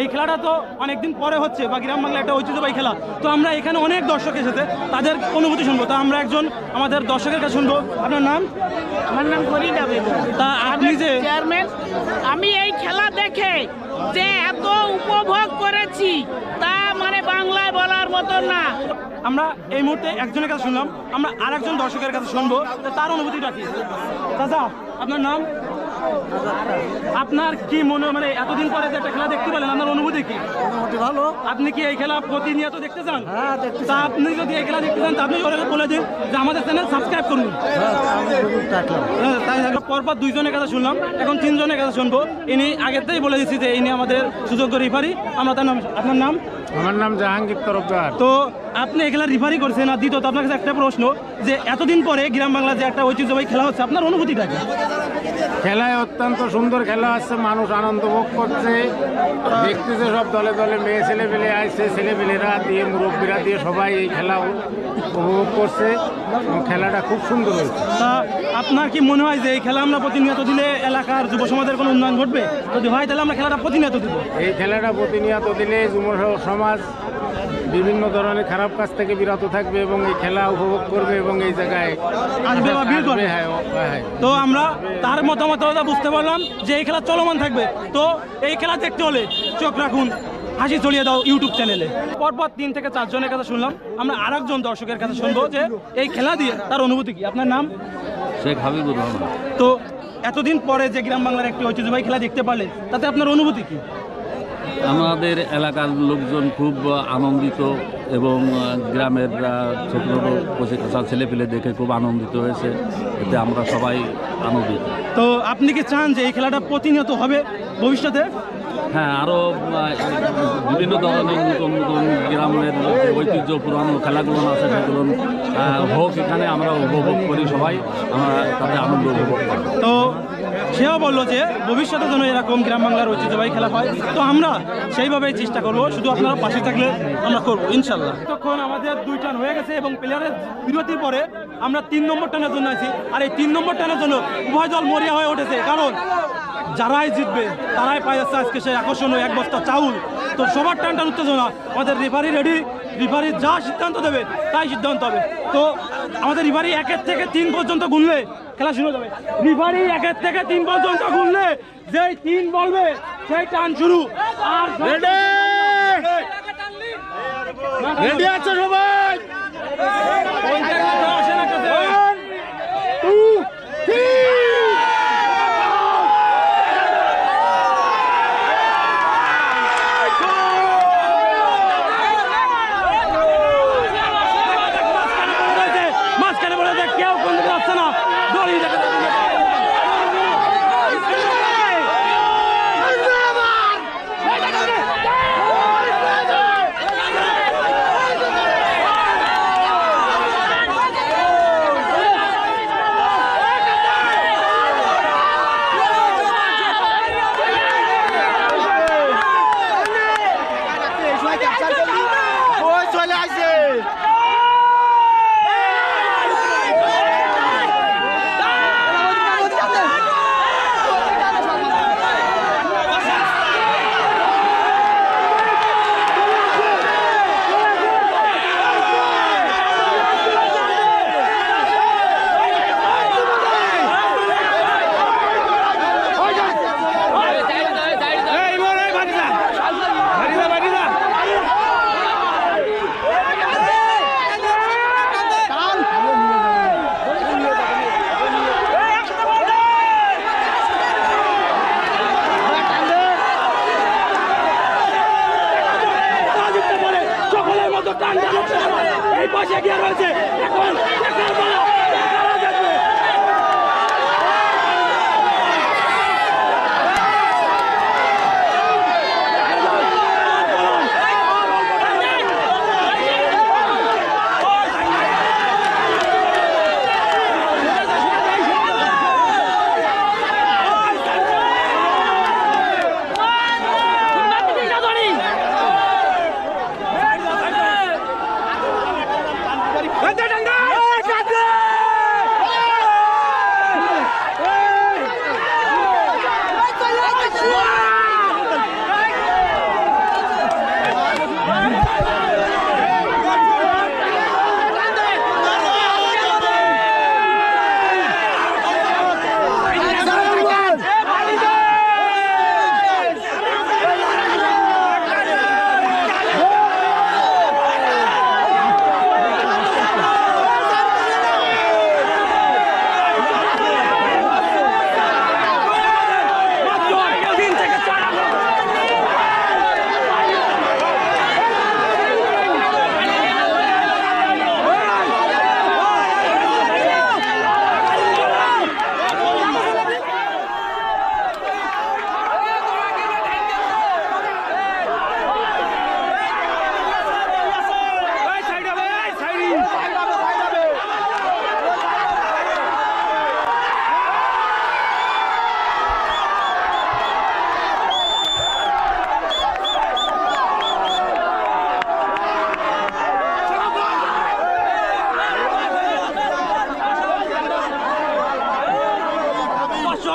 এই খেলাটা তো অনেকদিন পরে হচ্ছে বা গ্রাম বাংলা একটা ঐতিহ্যবাহী খেলা। তো আমরা এখানে অনেক দর্শক এসেছে তাদের অনুভূতি শুনব। তা আমরা একজন আমাদের দর্শকের কাছে শুনব। আপনার নাম? আমার নাম ফরিদা তা আপনি যে চেয়ারম্যান আমি এই খেলা দেখে যে এত উপভোগ করেছি তা মানে বাংলায় বলার মতো না। আমরা এই মুহূর্তে একজনের কাছে শুনলাম আমরা আর একজন দর্শকের কাছে শুনব তার অনুভূতিটা কি? দাদা আপনার নাম? আপনার কি মনে মানে এতদিন পরে যে একটা খেলা দেখতে পেলেন আপনার অনুভূতি কি? মোটামুটি ভালো। আপনি কি এই খেলা প্রতিনিয়ত দেখতে চান? হ্যাঁ দেখতে তা আপনি যদি এই খেলা দেখতে চান তা আপনি ওরা বলে দিন যে আমাদের চ্যানেল সাবস্ক্রাইব করুন। হ্যাঁ হ্যাঁ, তাই পরপর দুইজনের কাছে শুনলাম এখন তিনজনের কথা শুনব। ইনি আগের থেকেই বলে দিচ্ছি যে ইনি আমাদের সুযোগ্য রিফারি আমরা তার নাম আপনার নাম? আমার নাম জাহাঙ্গীর তরফদার। তো আপনি এই খেলা রিফারি করছেন আর দ্বিতীয়ত আপনার কাছে একটা প্রশ্ন যে এতদিন পরে গ্রাম বাংলা যে একটা ঐতিহ্যবাহী খেলা হচ্ছে আপনার অনুভূতিটা কি? খেলায় অত্যন্ত সুন্দর খেলা আছে মানুষ আনন্দ ভোগ করছে। দেখতেছে সব দলে দলে মেয়ে ছেলে পেলে আসছে ছেলে পেলেরা দিয়ে মুরব্বীরা দিয়ে সবাই এই খেলা উপভোগ করছে খেলাটা খুব সুন্দর হয়েছে। তা আপনার কি মনে হয় যে এই খেলা আমরা প্রতিনিয়ত দিলে এলাকার যুব সমাজের কোনো উন্নয়ন ঘটবে? যদি হয় তাহলে আমরা খেলাটা প্রতিনিয়ত দিব। এই খেলাটা প্রতিনিয়ত দিলে যুব সমাজ বিভিন্ন ধরনের খারাপ কাজ থেকে বিরত থাকবে এবং এই খেলা উপভোগ করবে এবং এই জায়গায় আসবে বা ভিড় করবে। আসবে, হ্যাঁ, ও- হ্যাঁ তো আমরা তার মতামত বুঝতে পারলাম যে এই খেলা চলমান থাকবে। তো এই খেলা দেখতে হলে চোখ রাখুন হাসি ছড়িয়ে দাও ইউটিউব চ্যানেলে। পরপর তিন থেকে চারজনের কাছে শুনলাম। আমরা আরেকজন দর্শকের কাছে শুনব যে এই খেলা দিয়ে তার অনুভূতি কি? আপনার নাম? শেখ হাবিবুর রহমান। তো এতদিন পরে যে গ্রাম বাংলার একটি ঐতিহ্যবাহী খেলা দেখতে পারলেন তাতে আপনার অনুভূতি কি? আমাদের এলাকার লোকজন খুব আনন্দিত এবং গ্রামের ছোট ছোট কাঁচা ছেলেপেলে দেখে খুব আনন্দিত হয়েছে। এতে আমরা সবাই আনন্দিত। তো আপনি কি চান যে এই খেলাটা প্রতিনিয়ত হবে ভবিষ্যতে? হ্যাঁ আরও বিভিন্ন ধরনের নতুন নতুন গ্রামের ঐতিহ্য পুরানো খেলাগুলো আছে সেগুলো হোক, এখানে আমরা উপভোগ করি সবাই, আমরা তাতে আনন্দ উপভোগ করি। তো সেও বলল যে ভবিষ্যতে যেন এরকম গ্রাম বাংলার ঐতিহ্যবাহী খেলা হয়, তো আমরা সেইভাবেই চেষ্টা করব, শুধু আপনারা পাশে থাকলে আমরা করব, ইনশাল্লাহ। তখন আমাদের দুই টান হয়ে গেছে এবং প্লেয়ারের বিরতির পরে আমরা তিন নম্বর টানের জন্য আছি, আর এই তিন নম্বর টানের জন্য উভয় দল মরিয়া হয়ে উঠেছে। কারণ যারাই জিতবে তারাই পাই যাচ্ছে আজকে সেই আকর্ষণীয় এক বস্তা চাউল। তো সবার টান টান উত্তেজনা আমাদের রেফারি রেডি রেফারি যা সিদ্ধান্ত দেবে তাই সিদ্ধান্ত হবে। তো আমাদের রিফারি একের থেকে তিন পর্যন্ত গুনলে খেলা শুরু যাবে। রিফারি একের থেকে তিন পর্যন্ত গুনলে যেই তিন বলবে সেই টান শুরু। আর রেডি আছে সবাই?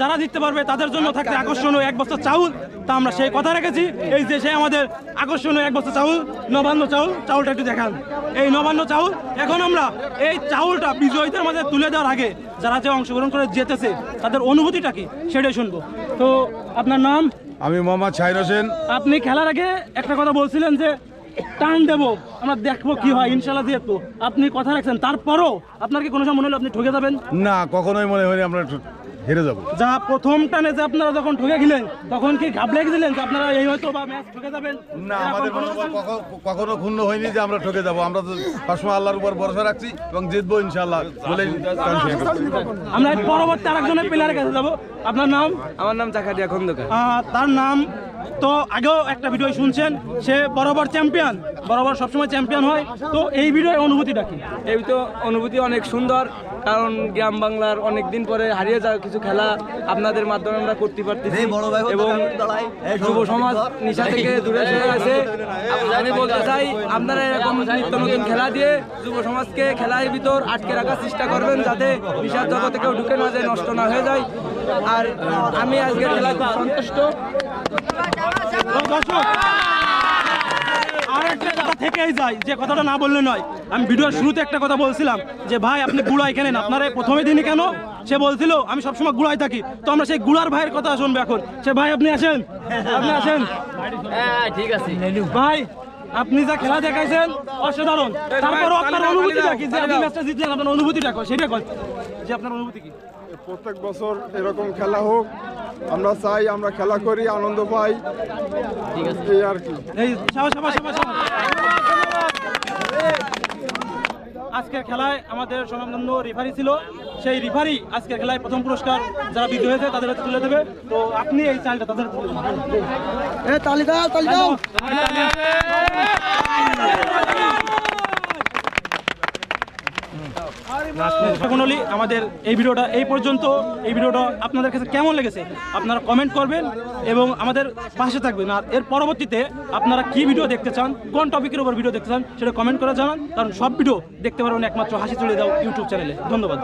যারা জিততে পারবে তাদের জন্য থাকতে আকর্ষণীয় এক বস্তা চাউল। তা আমরা সেই কথা রেখেছি। এই যে সে আমাদের আকর্ষণীয় এক বস্তা চাউল নবান্ন চাউল চাউলটা একটু দেখান। এই নবান্ন চাউল এখন আমরা এই চাউলটা বিজয়ীদের মাঝে তুলে দেওয়ার আগে যারা যে অংশগ্রহণ করে জিতেছে তাদের অনুভূতিটা কি? সেটাই শুনব। তো আপনার নাম? আমি মোহাম্মদ শাহির হোসেন। আপনি খেলার আগে একটা কথা বলছিলেন যে টান দেবো আমরা দেখব কি হয় ইনশাল্লাহ যেহেতু আপনি কথা রাখছেন তারপরও আপনার কি কোনো সময় মনে হলো আপনি ঠকে যাবেন? না কখনোই মনে হয়নি আমরা হেরে যাব। যা প্রথম টানে যে আপনারা যখন ঠকে গেলেন তখন কি ঘাবলে গেছিলেন যে আপনারা এই হয়তো বা ম্যাচ ঠকে যাবেন? না আমাদের কখনো ক্ষুণ্ণ হয়নি যে আমরা ঠকে যাব। আমরা তো সবসময় আল্লাহর উপর ভরসা রাখছি এবং জিতবো ইনশাআল্লাহ বলেই confident আছি। আমরা পরবর্তী আরেকজনের প্লেয়ারের কাছে যাব। আপনার নাম? আমার নাম জাকারিয়া খন্দকার। তার নাম তো আগেও একটা ভিডিও শুনছেন সে বরাবর চ্যাম্পিয়ন বরাবর সবসময় চ্যাম্পিয়ন হয়। তো এই ভিডিওর অনুভূতিটা কি? এই তো অনুভূতি অনেক সুন্দর। কারণ গ্রাম বাংলার অনেক দিন পরে হারিয়ে যাওয়া কিছু খেলা আপনাদের মাধ্যমে আমরা করতে পারতেছি। এবং যুব সমাজ নিশা থেকে দূরে সরে আছে। আমি বলতে চাই আপনারা এরকম নিত্য নতুন খেলা দিয়ে যুব সমাজকে খেলার ভিতর আটকে রাখার চেষ্টা করবেন যাতে নিশার জগতে কেউ ঢুকে না যায় নষ্ট না হয়ে যায়। আর আমি আজকে খেলা খুব সন্তুষ্ট। তো দর্শক আর একটা কথা থেকেই যায় যে কথাটা না বললে নয়। আমি ভিডিওর শুরুতে একটা কথা বলছিলাম যে ভাই আপনি গুড়াই খেলেন। আপনারা প্রথমে দিনই কেন? সে বলছিল আমি সবসময় গুড়াই থাকি। তো আমরা সেই গুড়ার ভাইয়ের কথা শুনব এখন। সে ভাই আপনি আসেন। আপনি আসেন। ঠিক আছে। ভাই আপনি যা খেলা দেখাইছেন অসাধারণ। তারপরও আপনার অনুভূতি কি? যে আপনি ম্যাচটা জিতলেন আপনার অনুভূতিটা কই সেটা কই যে আপনার অনুভূতি কি? প্রত্যেক বছর এরকম খেলা হোক আমরা চাই আমরা খেলা করি আনন্দ পাই। ঠিক এই আর কি। আজকের খেলায় আমাদের স্বনামধন্য রেফারি ছিল। সেই রেফারি আজকের খেলায় প্রথম পুরস্কার যারা বিজয়ী হয়েছে তাদের হাতে তুলে দেবে। তো আপনি এই চালটা তাদের তুলে দেবেন। মণ্ডলী আমাদের এই ভিডিওটা এই পর্যন্ত। এই ভিডিওটা আপনাদের কাছে কেমন লেগেছে? আপনারা কমেন্ট করবেন এবং আমাদের পাশে থাকবেন। আর এর পরবর্তীতে আপনারা কি ভিডিও দেখতে চান, কোন টপিকের উপর ভিডিও দেখতে চান, সেটা কমেন্ট করে জানান। কারণ সব ভিডিও দেখতে পারবেন একমাত্র হাসি চলে যাও ইউটিউব চ্যানেলে ধন্যবাদ।